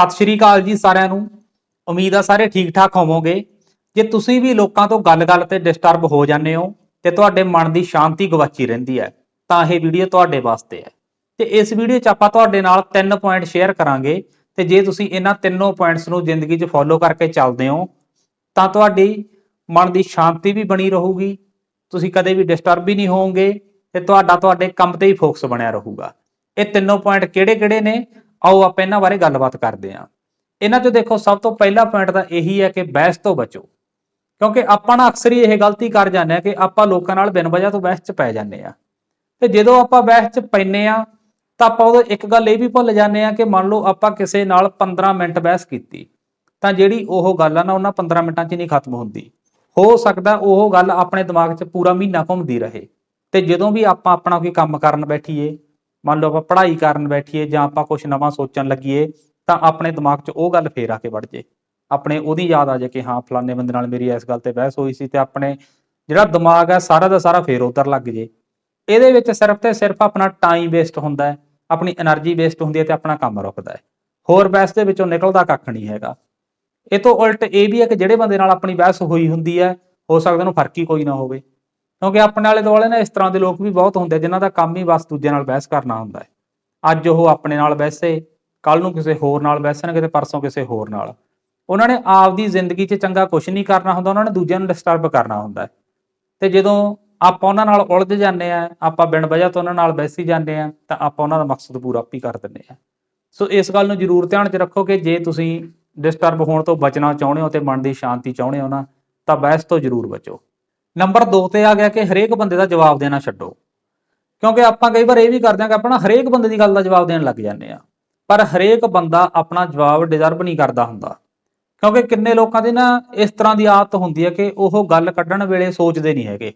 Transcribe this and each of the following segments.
ਸਤਿ ਸ਼੍ਰੀ ਅਕਾਲ ਜੀ ਸਾਰਿਆਂ ਨੂੰ। ਉਮੀਦ ਆ ਸਾਰੇ ਠੀਕ ਠਾਕ ਹੋਵੋਗੇ। ਜੇ ਤੁਸੀਂ ਵੀ ਲੋਕਾਂ ਤੋਂ ਗੱਲ-ਗੱਲ ਤੇ ਡਿਸਟਰਬ ਹੋ ਜਾਂਦੇ ਹੋ, ਤੇ ਤੁਹਾਡੇ ਮਨ ਦੀ ਸ਼ਾਂਤੀ ਗਵਾਚੀ ਰਹਿੰਦੀ ਹੈ, ਤਾਂ ਇਹ ਵੀਡੀਓ ਤੁਹਾਡੇ ਵਾਸਤੇ ਹੈ। ਤੇ ਇਸ ਵੀਡੀਓ 'ਚ ਆਪਾਂ ਤੁਹਾਡੇ ਨਾਲ ਤਿੰਨ ਪੁਆਇੰਟ ਸ਼ੇਅਰ ਕਰਾਂਗੇ। ਤੇ ਜੇ ਤੁਸੀਂ ਇਹਨਾਂ ਤਿੰਨੋਂ ਪੁਆਇੰਟਸ ਨੂੰ ਜ਼ਿੰਦਗੀ 'ਚ ਫੋਲੋ ਕਰਕੇ ਚੱਲਦੇ ਹੋ, ਤਾਂ ਤੁਹਾਡੀ ਮਨ ਦੀ ਸ਼ਾਂਤੀ ਵੀ ਬਣੀ ਰਹੂਗੀ। ਤੁਸੀਂ ਕਦੇ ਵੀ ਡਿਸਟਰਬ ਵੀ ਨਹੀਂ ਹੋਵੋਗੇ ਤੇ ਤੁਹਾਡਾ ਤੁਹਾਡੇ ਕੰਮ ਤੇ ਹੀ ਫੋਕਸ ਬਣਿਆ ਰਹੂਗਾ। ਇਹ ਤਿੰਨੋਂ ਪੁਆਇੰਟ ਕਿਹੜੇ-ਕਿਹੜੇ ਨੇ? ਆਓ ਆਪਾਂ ਇਹਨਾਂ ਬਾਰੇ ਗੱਲਬਾਤ ਕਰਦੇ ਹਾਂ। ਇਹਨਾਂ 'ਚ ਦੇਖੋ, ਸਭ ਤੋਂ ਪਹਿਲਾ ਪੁਆਇੰਟ ਤਾਂ ਇਹੀ ਹੈ ਕਿ ਬਹਿਸ ਤੋਂ ਬਚੋ। ਕਿਉਂਕਿ ਆਪਾਂ ਨਾ ਅਕਸਰ ਹੀ ਇਹ ਗਲਤੀ ਕਰ ਜਾਂਦੇ ਆ ਕਿ ਆਪਾਂ ਲੋਕਾਂ ਨਾਲ ਬਿਨ ਵਜ੍ਹਾ ਤੋਂ ਬਹਿਸ 'ਚ ਪੈ ਜਾਂਦੇ ਆ ਤੇ ਜਦੋਂ ਆਪਾਂ ਬਹਿਸ 'ਚ ਪੈਨੇ ਆ ਤਾਂ ਆਪਾਂ ਉਦੋਂ ਇੱਕ ਗੱਲ ਇਹ ਵੀ ਭੁੱਲ ਜਾਂਦੇ ਆ ਕਿ ਮੰਨ ਲਓ ਆਪਾਂ ਕਿਸੇ ਨਾਲ 15 ਮਿੰਟ ਬਹਿਸ ਕੀਤੀ, ਤਾਂ ਜਿਹੜੀ ਉਹ ਗੱਲ ਆ ਨਾ ਉਹਨਾਂ 15 ਮਿੰਟਾਂ 'ਚ ਨਹੀਂ ਖਤਮ ਹੁੰਦੀ। ਹੋ ਸਕਦਾ ਉਹ ਗੱਲ ਆਪਣੇ ਦਿਮਾਗ 'ਚ ਪੂਰਾ ਮਹੀਨਾ ਘੁੰਮਦੀ ਰਹੇ। ਤੇ ਜਦੋਂ ਵੀ ਆਪਾਂ ਆਪਣਾ ਕੋਈ ਕੰਮ ਕਰਨ ਬੈਠੀਏ ਮੰਨ ਲਓ ਆਪਾਂ ਪੜ੍ਹਾਈ ਕਰਨ ਬੈਠੀਏ ਜਾਂ ਆਪਾਂ ਕੁਝ ਨਵਾਂ ਸੋਚਣ ਲੱਗੀਏ, ਤਾਂ ਆਪਣੇ ਦਿਮਾਗ 'ਚ ਉਹ ਗੱਲ ਫੇਰ ਆ ਕੇ ਵੜ ਜੇ। ਆਪਣੇ ਉਹਦੀ ਯਾਦ ਆ ਜਾ ਕਿ ਹਾਂ, ਫਲਾਣੇ ਬੰਦੇ ਨਾਲ ਮੇਰੀ ਇਸ ਗੱਲ ਤੇ ਬਹਿਸ ਹੋਈ ਸੀ ਤੇ ਆਪਣੇ ਜਿਹੜਾ ਦਿਮਾਗ ਹੈ ਸਾਰਾ ਦਾ ਸਾਰਾ ਫੇਰ ਉਧਰ ਲੱਗ ਜੇ। ਇਹਦੇ ਵਿੱਚ ਸਿਰਫ ਤੇ ਸਿਰਫ ਆਪਣਾ ਟਾਈਮ ਵੇਸਟ ਹੁੰਦਾ ਹੈ, ਆਪਣੀ એનર્ਜੀ ਵੇਸਟ ਹੁੰਦੀ ਹੈ ਤੇ ਆਪਣਾ ਕੰਮ ਰੁਕਦਾ ਹੈ। ਹੋਰ ਬਹਿਸ ਦੇ ਵਿੱਚੋਂ ਨਿਕਲਦਾ ਕੱਖ ਨਹੀਂ ਹੈਗਾ। ਇਹ ਤੋਂ ਉਲਟ ਇਹ ਵੀ ਹੈ ਕਿ ਜਿਹੜੇ ਬੰਦੇ ਨਾਲ ਆਪਣੀ ਬਹਿਸ ਹੋਈ ਹੁੰਦੀ ਹੈ, ਹੋ ਸਕਦਾ ਉਹਨੂੰ ਫ਼ਰਕ ਹੀ ਕੋਈ ਨਾ ਹੋਵੇ। ਕਿਉਂਕਿ ਆਪਣੇ ਆਲੇ ਦੁਆਲੇ ਨਾ ਇਸ ਤਰ੍ਹਾਂ ਦੇ ਲੋਕ ਵੀ ਬਹੁਤ ਹੁੰਦੇ ਆ, ਜਿਨ੍ਹਾਂ ਦਾ ਕੰਮ ਹੀ ਬਸ ਦੂਜਿਆਂ ਨਾਲ ਬਹਿਸ ਕਰਨਾ ਹੁੰਦਾ ਹੈ। ਅੱਜ ਉਹ ਆਪਣੇ ਨਾਲ ਬਹਿਸੇ ਕੱਲ ਨੂੰ ਕਿਸੇ ਹੋਰ ਨਾਲ ਬਹਿਸਣਗੇ ਤੇ ਪਰਸੋਂ ਕਿਸੇ ਹੋਰ ਨਾਲ। ਉਹਨਾਂ ਨੇ ਆਪਦੀ ਜ਼ਿੰਦਗੀ 'ਚ ਚੰਗਾ ਕੁਝ ਨਹੀਂ ਕਰਨਾ ਹੁੰਦਾ, ਉਹਨਾਂ ਨੇ ਦੂਜਿਆਂ ਨੂੰ ਡਿਸਟਰਬ ਕਰਨਾ ਹੁੰਦਾ ਹੈ। ਤੇ ਜਦੋਂ ਆਪਾਂ ਉਹਨਾਂ ਨਾਲ ਉਲਝ ਜਾਂਦੇ ਆ ਆਪਾਂ ਬਿਨ ਵਜ੍ਹਾ ਤੋਂ ਉਹਨਾਂ ਨਾਲ ਬਹਿਸੀ ਜਾਂਦੇ ਆ ਤਾਂ ਆਪਾਂ ਉਹਨਾਂ ਦਾ ਮਕਸਦ ਪੂਰਾ ਆਪੀ ਕਰ ਦਿੰਦੇ ਆ ਸੋ ਇਸ ਗੱਲ ਨੂੰ ਜ਼ਰੂਰ ਧਿਆਨ 'ਚ ਰੱਖੋ ਕਿ ਜੇ ਤੁਸੀਂ ਡਿਸਟਰਬ ਹੋਣ ਤੋਂ ਬਚਣਾ ਚਾਹੁੰਦੇ ਹੋ ਤੇ ਮਨ ਦੀ ਸ਼ਾਂਤੀ ਚਾਹੁੰਦੇ ਹੋ ਨਾ, ਤਾਂ ਬਹਿਸ ਤੋਂ ਜ਼ਰੂਰ ਬਚੋ। ਨੰਬਰ 2 ਤੇ ਆ ਗਿਆ ਕਿ ਹਰੇਕ ਬੰਦੇ ਦਾ ਜਵਾਬ ਦੇਣਾ ਛੱਡੋ। ਕਿਉਂਕਿ ਆਪਾਂ ਕਈ ਵਾਰ ਇਹ ਵੀ ਕਰਦੇ ਹਾਂ ਕਿ ਆਪਣਾ ਹਰੇਕ ਬੰਦੇ ਦੀ ਗੱਲ ਦਾ ਜਵਾਬ ਦੇਣ ਲੱਗ ਜਾਂਦੇ ਆ ਪਰ ਹਰੇਕ ਬੰਦਾ ਆਪਣਾ ਜਵਾਬ ਡਿਜ਼ਰਵ ਨਹੀਂ ਕਰਦਾ ਹੁੰਦਾ। ਕਿਉਂਕਿ ਕਿੰਨੇ ਲੋਕਾਂ ਦੀ ਨਾ ਇਸ ਤਰ੍ਹਾਂ ਦੀ ਆਦਤ ਹੁੰਦੀ ਹੈ ਕਿ ਉਹ ਗੱਲ ਕੱਢਣ ਵੇਲੇ ਸੋਚਦੇ ਨਹੀਂ ਹੈਗੇ।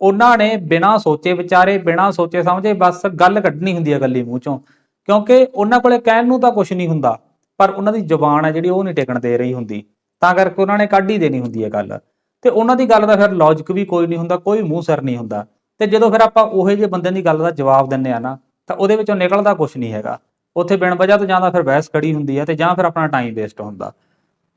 ਉਹਨਾਂ ਨੇ ਬਿਨਾਂ ਸੋਚੇ ਵਿਚਾਰੇ, ਬਿਨਾਂ ਸੋਚੇ ਸਮਝੇ ਬਸ ਗੱਲ ਕੱਢਣੀ ਹੁੰਦੀ ਹੈ ਗੱਲੀ ਮੂੰਹ ਚੋਂ। ਕਿਉਂਕਿ ਉਹਨਾਂ ਕੋਲੇ ਕਹਿਣ ਨੂੰ ਤਾਂ ਕੁਝ ਨਹੀਂ ਹੁੰਦਾ। ਪਰ ਉਹਨਾਂ ਦੀ ਜ਼ੁਬਾਨ ਹੈ ਜਿਹੜੀ ਉਹ ਨਹੀਂ ਟਿਕਣ ਦੇ ਰਹੀ ਹੁੰਦੀ। ਤਾਂ ਕਰਕੇ ਉਹਨਾਂ ਨੇ ਕੱਢ ਹੀ ਦੇਣੀ ਹੁੰਦੀ ਹੈ ਗੱਲ। ਤੇ ਉਹਨਾਂ ਦੀ ਗੱਲ ਦਾ ਫਿਰ ਲੌਜੀਕ ਵੀ ਕੋਈ ਨਹੀਂ ਹੁੰਦਾ, ਕੋਈ ਮੂੰਹ ਸਿਰ ਨਹੀਂ ਹੁੰਦਾ। ਤੇ ਜਦੋਂ ਫਿਰ ਆਪਾਂ ਉਹੇ ਜਿਹੇ ਬੰਦੇ ਦੀ ਗੱਲ ਦਾ ਜਵਾਬ ਦਿੰਨੇ ਆ ਨਾ, ਤਾਂ ਉਹਦੇ ਵਿੱਚੋਂ ਨਿਕਲਦਾ ਕੁਝ ਨਹੀਂ ਹੈਗਾ। ਉੱਥੇ ਬਿਨ ਵਜ੍ਹਾ ਤੋਂ ਜਾਂਦਾ ਫਿਰ ਬਹਿਸ ਖੜੀ ਹੁੰਦੀ ਹੈ ਤੇ ਜਾਂ ਫਿਰ ਆਪਣਾ ਟਾਈਮ ਵੇਸਟ ਹੁੰਦਾ।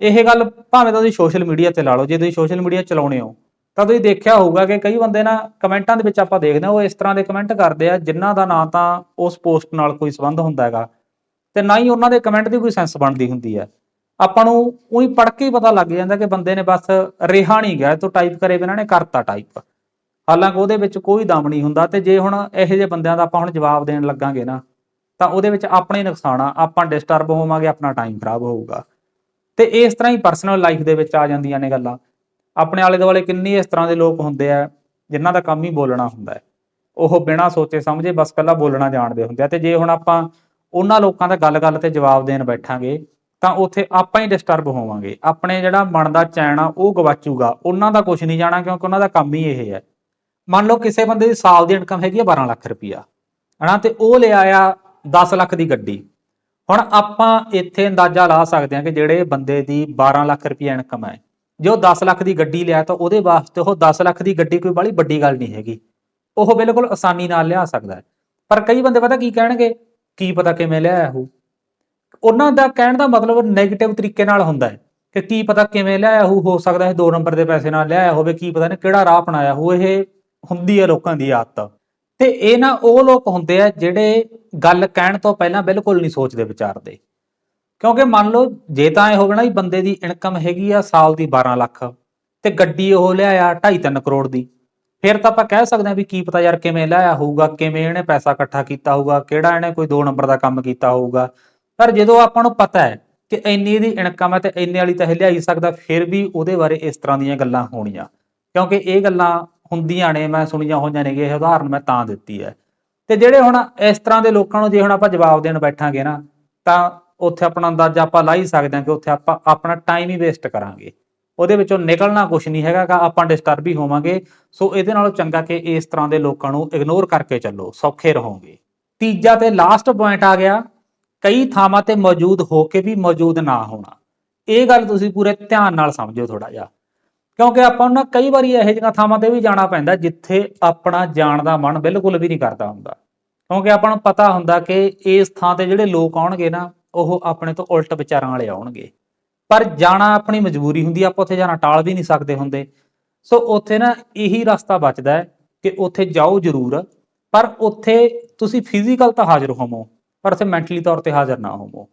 ਇਹ ਗੱਲ ਭਾਵੇਂ ਤਾਂ ਤੁਸੀਂ ਸੋਸ਼ਲ ਮੀਡੀਆ ਤੇ ਲਾ ਲਓ, ਜੇ ਤੁਸੀਂ ਸੋਸ਼ਲ ਮੀਡੀਆ ਚਲਾਉਣੇ ਹੋ, ਤਾਂ ਤੁਸੀਂ ਦੇਖਿਆ ਹੋਊਗਾ ਕਿ ਕਈ ਬੰਦੇ ਨਾ ਕਮੈਂਟਾਂ ਦੇ ਵਿੱਚ ਆਪਾਂ ਦੇਖਦੇ ਹਾਂ, ਉਹ ਇਸ ਤਰ੍ਹਾਂ ਦੇ ਕਮੈਂਟ ਕਰਦੇ ਆ, ਜਿਨ੍ਹਾਂ ਦਾ ਨਾਂ ਤਾਂ ਉਸ ਪੋਸਟ ਨਾਲ ਕੋਈ ਸੰਬੰਧ ਹੁੰਦਾ ਹੈਗਾ। ਤੇ ਨਾ ਹੀ ਉਹਨਾਂ ਦੇ ਕਮੈਂਟ ਦੀ ਕੋਈ ਸੈਂਸ ਬਣਦੀ ਹੁੰਦੀ ਹੈ। ਆਪਾਂ ਨੂੰ ਉਹੀ ਪੜ੍ਹ ਕੇ ਹੀ ਪਤਾ ਲੱਗ ਜਾਂਦਾ ਕਿ ਬੰਦੇ ਨੇ ਬਸ ਰਿਹਾ ਨਹੀਂ ਗਿਆ ਤੋਂ ਟਾਈਪ ਕਰੇ ਬਿਨਾਂ ਨੇ ਕਰਤਾ ਟਾਈਪ ਹਾਲਾਂਕਿ ਉਹਦੇ ਵਿੱਚ ਕੋਈ ਦਮ ਨਹੀਂ ਹੁੰਦਾ ਤੇ ਜੇ ਹੁਣ ਇਹੋ ਜਿਹੇ ਬੰਦਿਆਂ ਦਾ ਆਪਾਂ ਹੁਣ ਜਵਾਬ ਦੇਣ ਲੱਗਾਂਗੇ ਨਾ, ਤਾਂ ਉਹਦੇ ਵਿੱਚ ਆਪਣੇ ਨੁਕਸਾਨ ਆ, ਆਪਾਂ ਡਿਸਟਰਬ ਹੋਵਾਂਗੇ, ਆਪਣਾ ਟਾਈਮ ਖਰਾਬ ਹੋਊਗਾ। ਤੇ ਇਸ ਤਰ੍ਹਾਂ ਹੀ ਪਰਸਨਲ ਲਾਈਫ ਦੇ ਵਿੱਚ ਆ ਜਾਂਦੀਆਂ ਨੇ ਗੱਲਾਂ। ਆਪਣੇ ਆਲੇ ਦੁਆਲੇ ਕਿੰਨੇ ਇਸ ਤਰ੍ਹਾਂ ਦੇ ਲੋਕ ਹੁੰਦੇ ਆ, ਜਿਨ੍ਹਾਂ ਦਾ ਕੰਮ ਹੀ ਬੋਲਣਾ ਹੁੰਦਾ ਹੈ। ਉਹ ਬਿਨਾਂ ਸੋਚੇ ਸਮਝੇ ਬਸ ਪਹਿਲਾਂ ਬੋਲਣਾ ਜਾਣਦੇ ਹੁੰਦੇ ਆ। ਤੇ ਜੇ ਹੁਣ ਆਪਾਂ ਉਹਨਾਂ ਲੋਕਾਂ ਦਾ ਗੱਲ-ਗੱਲ ਤੇ ਜਵਾਬ ਦੇਣ ਬੈਠਾਂਗੇ ਤਾਂ ਉੱਥੇ ਆਪਾਂ ਹੀ ਡਿਸਟਰਬ ਹੋਵਾਂਗੇ। ਆਪਣੇ ਜਿਹੜਾ ਮਨ ਦਾ ਚੈਨ ਆ, ਉਹ ਗਵਾਚੂਗਾ। ਉਹਨਾਂ ਦਾ ਕੁਝ ਨਹੀਂ ਜਾਣਾ ਕਿਉਂਕਿ ਉਹਨਾਂ ਦਾ ਕੰਮ ਹੀ ਇਹ ਹੈ। ਮੰਨ ਲਓ ਕਿਸੇ ਬੰਦੇ ਦੀ ਸਾਲ ਦੀ ਇਨਕਮ ਹੈਗੀ ਆ 12 ਲੱਖ ਰੁਪਈਆ। ਹਨਾ? ਤੇ ਉਹ ਲਿਆ ਆ 10 ਲੱਖ ਦੀ ਗੱਡੀ। ਹੁਣ ਆਪਾਂ ਇੱਥੇ ਅੰਦਾਜ਼ਾ ਲਾ ਸਕਦੇ ਹਾਂ ਕਿ ਜਿਹੜੇ ਬੰਦੇ ਦੀ 12 ਲੱਖ ਰੁਪਈਆ ਇਨਕਮ ਹੈ, ਜੇ ਉਹ 10 ਲੱਖ ਦੀ ਗੱਡੀ ਲਿਆ ਤਾਂ ਉਹਦੇ ਵਾਸਤੇ ਉਹ 10 ਲੱਖ ਦੀ ਗੱਡੀ ਕੋਈ ਬੜੀ ਵੱਡੀ ਗੱਲ ਨਹੀਂ ਹੈਗੀ। ਉਹ ਬਿਲਕੁਲ ਆਸਾਨੀ ਨਾਲ ਲਿਆ ਸਕਦਾ ਹੈ। ਪਰ ਕਈ ਬੰਦੇ ਪਤਾ ਕੀ ਕਹਿਣਗੇ? ਕੀ ਪਤਾ ਕਿਵੇਂ ਲਿਆਇਆ ਉਹ ਉਹਨਾਂ ਦਾ ਕਹਿਣ ਦਾ ਮਤਲਬ 네ਗੇਟਿਵ ਤਰੀਕੇ ਨਾਲ ਹੁੰਦਾ ਹੈ ਕਿ ਕੀ ਪਤਾ ਕਿਵੇਂ ਲਿਆਇਆ ਉਹ ਹੋ ਸਕਦਾ ਹੈ 2 ਨੰਬਰ ਦੇ ਪੈਸੇ ਨਾਲ ਲਿਆਇਆ ਹੋਵੇ, ਕੀ ਪਤਾ ਨੇ ਕਿਹੜਾ ਰਾਹ ਅਪਣਾਇਆ ਹੋ ਇਹ ਹੁੰਦੀ ਹੈ ਲੋਕਾਂ ਦੀ ਆਦਤ। ਤੇ ਇਹ ਨਾ ਉਹ ਲੋਕ ਹੁੰਦੇ ਆ ਜਿਹੜੇ ਗੱਲ ਕਹਿਣ ਤੋਂ ਪਹਿਲਾਂ ਬਿਲਕੁਲ ਨਹੀਂ ਸੋਚਦੇ ਵਿਚਾਰਦੇ। ਕਿਉਂਕਿ ਮੰਨ ਲਓ, ਜੇ ਤਾਂ ਇਹ ਹੋਵੇ ਨਾ ਵੀ ਬੰਦੇ ਦੀ ਇਨਕਮ ਹੈਗੀ ਆ ਸਾਲ ਦੀ 12 ਲੱਖ, ਤੇ ਗੱਡੀ ਉਹ ਲਿਆਇਆ 2.5-3 ਕਰੋੜ ਦੀ। ਫਿਰ ਤਾਂ ਆਪਾਂ ਕਹਿ ਸਕਦੇ ਹਾਂ ਵੀ ਕੀ ਪਤਾ ਯਾਰ ਕਿਵੇਂ ਲਿਆਇਆ ਹੋਊਗਾ, ਕਿਵੇਂ ਇਹਨੇ ਪੈਸਾ ਇਕੱਠਾ ਕੀਤਾ ਹੋਊਗਾ, ਕਿਹੜਾ ਇਹਨੇ ਕੋਈ 2 ਨੰਬਰ ਦਾ ਕੰਮ ਕੀਤਾ ਹੋਊਗਾ। ਪਰ ਜਦੋਂ ਆਪਾਂ ਨੂੰ ਪਤਾ ਹੈ ਕਿ ਇੰਨੀ ਦੀ ਇਨਕਮ ਹੈ ਤੇ ਇੰਨੇ ਵਾਲੀ ਤਾਂ ਇਹ ਲਿਆਈ ਸਕਦਾ, ਫਿਰ ਵੀ ਉਹਦੇ ਬਾਰੇ ਇਸ ਤਰ੍ਹਾਂ ਦੀਆਂ ਗੱਲਾਂ ਹੋਣੀਆਂ। ਕਿਉਂਕਿ ਇਹ ਗੱਲਾਂ ਹੁੰਦੀਆਂ ਨੇ, ਮੈਂ ਸੁਣੀਆਂ ਹੋਈਆਂ ਨੇ ਇਹ ਉਦਾਹਰਨ ਮੈਂ ਤਾਂ ਦਿੱਤੀ ਹੈ। ਤੇ ਜਿਹੜੇ ਹੁਣ ਇਸ ਤਰ੍ਹਾਂ ਦੇ ਲੋਕਾਂ ਨੂੰ ਜੇ ਹੁਣ ਆਪਾਂ ਜਵਾਬ ਦੇਣ ਬੈਠਾਂਗੇ ਨਾ, ਤਾਂ ਉੱਥੇ ਆਪਣਾ ਅੰਦਾਜ਼ਾ ਆਪਾਂ ਲਾ ਹੀ ਸਕਦੇ ਹਾਂ ਕਿ ਉੱਥੇ ਆਪਾਂ ਆਪਣਾ ਟਾਈਮ ਹੀ ਵੇਸਟ ਕਰਾਂਗੇ। ਉਹਦੇ ਵਿੱਚੋਂ ਨਿਕਲਣਾ ਕੁਝ ਨਹੀਂ ਹੈਗਾ ਆਪਾਂ ਡਿਸਟਰਬ ਹੀ ਹੋਵਾਂਗੇ। ਸੋ ਇਹਦੇ ਨਾਲੋਂ ਚੰਗਾ ਕਿ ਇਸ ਤਰ੍ਹਾਂ ਦੇ ਲੋਕਾਂ ਨੂੰ ਇਗਨੋਰ ਕਰਕੇ ਚੱਲੋ, ਸੌਖੇ ਰਹੋਗੇ। ਤੀਜਾ ਤੇ ਲਾਸਟ ਪੁਆਇੰਟ ਆ ਗਿਆ ਕਈ ਥਾਵਾਂ ਤੇ ਮੌਜੂਦ ਹੋ ਕੇ ਵੀ ਮੌਜੂਦ ਨਾ ਹੋਣਾ। ਇਹ ਗੱਲ ਤੁਸੀਂ ਪੂਰੇ ਧਿਆਨ ਨਾਲ ਸਮਝੋ ਥੋੜਾ ਜਿਹਾ। ਕਿਉਂਕਿ ਆਪਾਂ ਨੂੰ ਨਾ ਕਈ ਵਾਰੀ ਇਹੋ ਜਿਹੀਆਂ ਥਾਵਾਂ ਤੇ ਵੀ ਜਾਣਾ ਪੈਂਦਾ ਜਿੱਥੇ ਆਪਣਾ ਜਾਣ ਦਾ ਮਨ ਬਿਲਕੁਲ ਵੀ ਨਹੀਂ ਕਰਦਾ ਹੁੰਦਾ। ਕਿਉਂਕਿ ਆਪਾਂ ਨੂੰ ਪਤਾ ਹੁੰਦਾ ਕਿ ਇਸ ਥਾਂ ਤੇ ਜਿਹੜੇ ਲੋਕ ਆਉਣਗੇ ਨਾ, ਉਹ ਆਪਣੇ ਤੋਂ ਉਲਟ ਵਿਚਾਰਾਂ ਵਾਲੇ ਆਉਣਗੇ। ਪਰ ਜਾਣਾ ਆਪਣੀ ਮਜਬੂਰੀ ਹੁੰਦੀ ਆਪਾਂ ਉੱਥੇ ਜਾਣਾ ਟਾਲ ਵੀ ਨਹੀਂ ਸਕਦੇ ਹੁੰਦੇ। ਸੋ ਉੱਥੇ ਨਾ ਇਹੀ ਰਸਤਾ ਬਚਦਾ ਹੈ ਕਿ ਉੱਥੇ ਜਾਓ ਜ਼ਰੂਰ, ਪਰ ਉੱਥੇ ਤੁਸੀਂ ਫਿਜ਼ੀਕਲ ਤਾਂ ਹਾਜ਼ਰ ਹੋਵੋ। ਪਰ ਉੱਥੇ ਮੈਂਟਲੀ ਤੌਰ ਤੇ ਹਾਜ਼ਰ ਨਾ ਹੋਵੋ।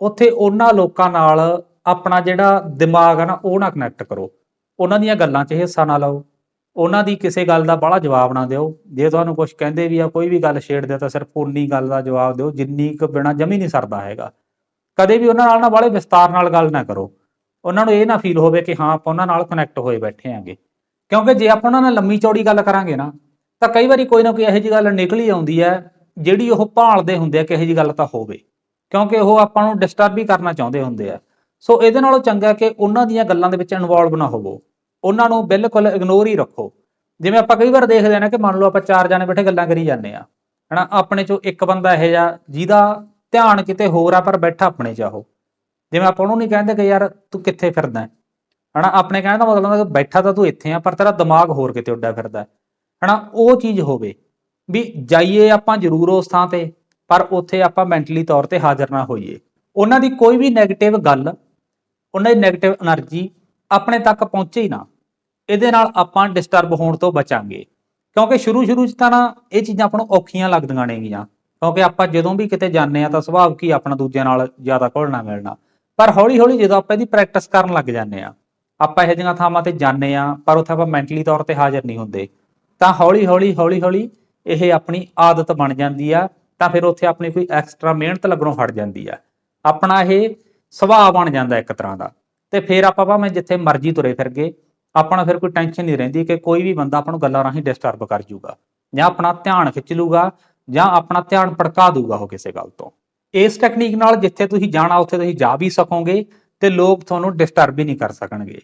ਉੱਥੇ ਉਹਨਾਂ ਲੋਕਾਂ ਨਾਲ ਆਪਣਾ ਜਿਹੜਾ ਦਿਮਾਗ ਆ ਨਾ, ਉਹ ਨਾ ਕਨੈਕਟ ਕਰੋ। ਉਹਨਾਂ ਦੀਆਂ ਗੱਲਾਂ 'ਚ ਹਿੱਸਾ ਨਾ ਲਓ। ਉਹਨਾਂ ਦੀ ਕਿਸੇ ਗੱਲ ਦਾ ਬੜਾ ਜਵਾਬ ਨਾ ਦਿਓ। ਜੇ ਤੁਹਾਨੂੰ ਕੁਝ ਕਹਿੰਦੇ ਵੀ ਆ, ਕੋਈ ਵੀ ਗੱਲ ਛੇੜਦੇ ਆ ਤਾਂ ਸਿਰਫ ਉਨੀ ਗੱਲ ਦਾ ਜਵਾਬ ਦਿਓ ਜਿੰਨੀ ਕੁ ਬਿਨਾ ਜਮੀ ਨਹੀਂ ਸਰਦਾ ਹੈਗਾ। ਕਦੇ ਵੀ ਉਹਨਾਂ ਨਾਲ ਨਾ ਬੜੇ ਵਿਸਤਾਰ ਨਾਲ ਗੱਲ ਨਾ ਕਰੋ। ਉਹਨਾਂ ਨੂੰ ਇਹ ਨਾ ਫੀਲ ਹੋਵੇ ਕਿ ਹਾਂ, ਆਪਾਂ ਉਹਨਾਂ ਨਾਲ ਕਨੈਕਟ ਹੋਏ ਬੈਠੇ ਆਂਗੇ ਕਿਉਂਕਿ ਜੇ ਆਪਾਂ ਉਹਨਾਂ ਨਾਲ ਲੰਮੀ ਚੌੜੀ ਗੱਲ ਕਰਾਂਗੇ ਨਾ, ਤਾਂ ਕਈ ਵਾਰੀ ਕੋਈ ਨਾ ਕੋਈ ਇਹੋ ਜਿਹੀ ਗੱਲ ਨਿਕਲ ਹੀ ਆਉਂਦੀ ਹੈ ਜਿਹੜੀ ਉਹ ਭਾਲਦੇ ਹੁੰਦੇ ਆ ਕਿ ਇਹੋ ਜਿਹੀ ਗੱਲ ਤਾਂ ਹੋਵੇ। ਕਿਉਂਕਿ ਉਹ ਆਪਾਂ ਨੂੰ ਡਿਸਟਰਬ ਵੀ ਕਰਨਾ ਚਾਹੁੰਦੇ ਹੁੰਦੇ ਆ। ਸੋ ਇਹਦੇ ਨਾਲੋਂ ਚੰਗਾ ਕਿ ਉਹਨਾਂ ਦੀਆਂ ਗੱਲਾਂ ਦੇ ਵਿੱਚ ਇਨਵੋਲਵ ਨਾ ਹੋਵੋ। ਉਹਨਾਂ ਨੂੰ ਬਿਲਕੁਲ ਇਗਨੋਰ ਹੀ ਰੱਖੋ। ਜਿਵੇਂ ਆਪਾਂ ਕਈ ਵਾਰ ਦੇਖਦੇ ਆ ਨਾ ਕਿ ਮੰਨ ਲਓ ਆਪਾਂ ਚਾਰ ਜਾਣੇ ਬੈਠੇ ਗੱਲਾਂ ਕਰੀ ਜਾਂਦੇ ਆ। ਹਨਾ, ਆਪਣੇ ਚੋਂ ਇੱਕ ਬੰਦਾ ਇਹ ਜਿਹਾ, ਜਿਹਦਾ ਧਿਆਨ ਕਿਤੇ ਹੋਰ ਆ, ਪਰ ਬੈਠਾ ਆਪਣੇ ਚ ਉਹ। ਜਿਵੇਂ ਆਪਾਂ ਉਹਨੂੰ ਨਹੀਂ ਕਹਿੰਦੇ ਕਿ ਯਾਰ ਤੂੰ ਕਿੱਥੇ ਫਿਰਦਾ ਹੈ? ਹਨਾ, ਆਪਣੇ ਕਹਿਣ ਦਾ ਮਤਲਬ ਹੁੰਦਾ ਕਿ ਬੈਠਾ ਤਾਂ ਤੂੰ ਇੱਥੇ ਆ, ਪਰ ਤੇਰਾ ਦਿਮਾਗ ਹੋਰ ਕਿਤੇ ਉੱਡਾ ਫਿਰਦਾ ਹੈ। ਹਨਾ, ਉਹ ਚੀਜ਼ ਹੋਵੇ। ਵੀ ਜਾਈਏ ਆਪਾਂ ਜ਼ਰੂਰ ਉਸ ਥਾਂ ਤੇ, ਪਰ ਉੱਥੇ ਆਪਾਂ ਮੈਂਟਲੀ ਤੌਰ ਤੇ ਹਾਜ਼ਰ ਨਾ ਹੋਈਏ। ਉਹਨਾਂ ਦੀ ਕੋਈ ਵੀ ਨੈਗੇਟਿਵ ਗੱਲ, ਉਹਨਾਂ ਦੀ ਨੈਗੇਟਿਵ એનર્ਜੀ ਆਪਣੇ ਤੱਕ ਪਹੁੰਚੇ ਹੀ ਨਾ। ਇਹਦੇ ਨਾਲ ਆਪਾਂ ਡਿਸਟਰਬ ਹੋਣ ਤੋਂ ਬਚਾਂਗੇ। ਕਿਉਂਕਿ ਸ਼ੁਰੂ ਸ਼ੁਰੂ ਚ ਤਾਂ ਨਾ ਇਹ ਚੀਜ਼ਾਂ ਆਪਾਂ ਨੂੰ ਔਖੀਆਂ ਲੱਗਦੀਆਂ ਨੇਗੀਆਂ। ਕਿਉਂਕਿ ਆਪਾਂ ਜਦੋਂ ਵੀ ਕਿਤੇ ਜਾਂਦੇ ਆ ਤਾਂ ਸੁਭਾਵ ਕੀ ਆਪਣਾ ਦੂਜਿਆਂ ਨਾਲ ਜ਼ਿਆਦਾ ਘੁਲਣਾ ਮਿਲਣਾ। ਪਰ ਹੌਲੀ ਹੌਲੀ ਜਦੋਂ ਆਪਾਂ ਇਹਦੀ ਪ੍ਰੈਕਟਿਸ ਕਰਨ ਲੱਗ ਜਾਂਦੇ ਆ ਆਪਾਂ ਇਹ ਜਿਹੀਆਂ ਥਾਵਾਂ ਤੇ ਜਾਂਦੇ ਆ ਪਰ ਉੱਥੇ ਆਪਾਂ ਮੈਂਟਲੀ ਤੌਰ ਤੇ ਹਾਜ਼ਰ ਨਹੀਂ ਹੁੰਦੇ। ਤਾਂ ਹੌਲੀ ਹੌਲੀ ਹੌਲੀ ਹੌਲੀ ਇਹ ਆਪਣੀ ਆਦਤ ਬਣ ਜਾਂਦੀ ਆ, ਤਾਂ ਫਿਰ ਉੱਥੇ ਆਪਣੀ ਕੋਈ ਐਕਸਟਰਾ ਮਿਹਨਤ ਲੱਗਣੋਂ ਹਟ ਜਾਂਦੀ ਆ। ਆਪਣਾ ਇਹ ਸੁਭਾਅ ਬਣ ਜਾਂਦਾ ਇੱਕ ਤਰ੍ਹਾਂ ਦਾ। ਤੇ ਫਿਰ ਆਪਾਂ ਭਾਵੇਂ ਜਿੱਥੇ ਮਰਜ਼ੀ ਤੁਰੇ ਫਿਰਗੇ, ਆਪਣਾ ਫਿਰ ਕੋਈ ਟੈਨਸ਼ਨ ਨਹੀਂ ਰਹਿੰਦੀ ਕਿ ਕੋਈ ਵੀ ਬੰਦਾ ਆਪਾਂ ਨੂੰ ਗੱਲਾਂ ਰਾਹੀਂ ਡਿਸਟਰਬ ਕਰ ਜੂਗਾ, ਜਾਂ ਆਪਣਾ ਧਿਆਨ ਖਿੱਚ ਲੂਗਾ, ਜਾਂ ਆਪਣਾ ਧਿਆਨ ਭੜਕਾ ਦੂਗਾ ਉਹ ਕਿਸੇ ਗੱਲ ਤੋਂ। ਇਸ ਟੈਕਨੀਕ ਨਾਲ ਜਿੱਥੇ ਤੁਸੀਂ ਜਾਣਾ, ਉੱਥੇ ਤੁਸੀਂ ਜਾ ਵੀ ਸਕੋਗੇ ਤੇ ਲੋਕ ਤੁਹਾਨੂੰ ਡਿਸਟਰਬ ਵੀ ਨਹੀਂ ਕਰ ਸਕਣਗੇ।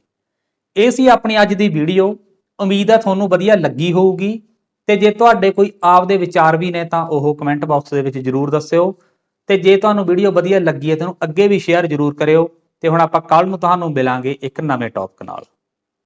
ਇਹ ਸੀ ਆਪਣੀ ਅੱਜ ਦੀ ਵੀਡੀਓ ਉਮੀਦ ਹੈ ਤੁਹਾਨੂੰ ਵਧੀਆ ਲੱਗੀ ਹੋਊਗੀ। ਤੇ ਜੇ ਤੁਹਾਡੇ ਕੋਈ ਆਪ ਦੇ ਵਿਚਾਰ ਵੀ ਨੇ ਤਾਂ ਉਹ ਕਮੈਂਟ ਬਾਕਸ ਦੇ ਵਿੱਚ ਜਰੂਰ ਦੱਸਿਓ। ਤੇ ਜੇ ਤੁਹਾਨੂੰ ਵੀਡੀਓ ਵਧੀਆ ਲੱਗੀ ਹੈ ਤਾਂ ਉਹਨੂੰ ਅੱਗੇ ਵੀ ਸ਼ੇਅਰ ਜਰੂਰ ਕਰਿਓ। ਤੇ ਹੁਣ ਆਪਾਂ ਕੱਲ ਨੂੰ ਤੁਹਾਨੂੰ ਮਿਲਾਂਗੇ ਇੱਕ ਨਵੇਂ ਟੌਪਿਕ ਨਾਲ।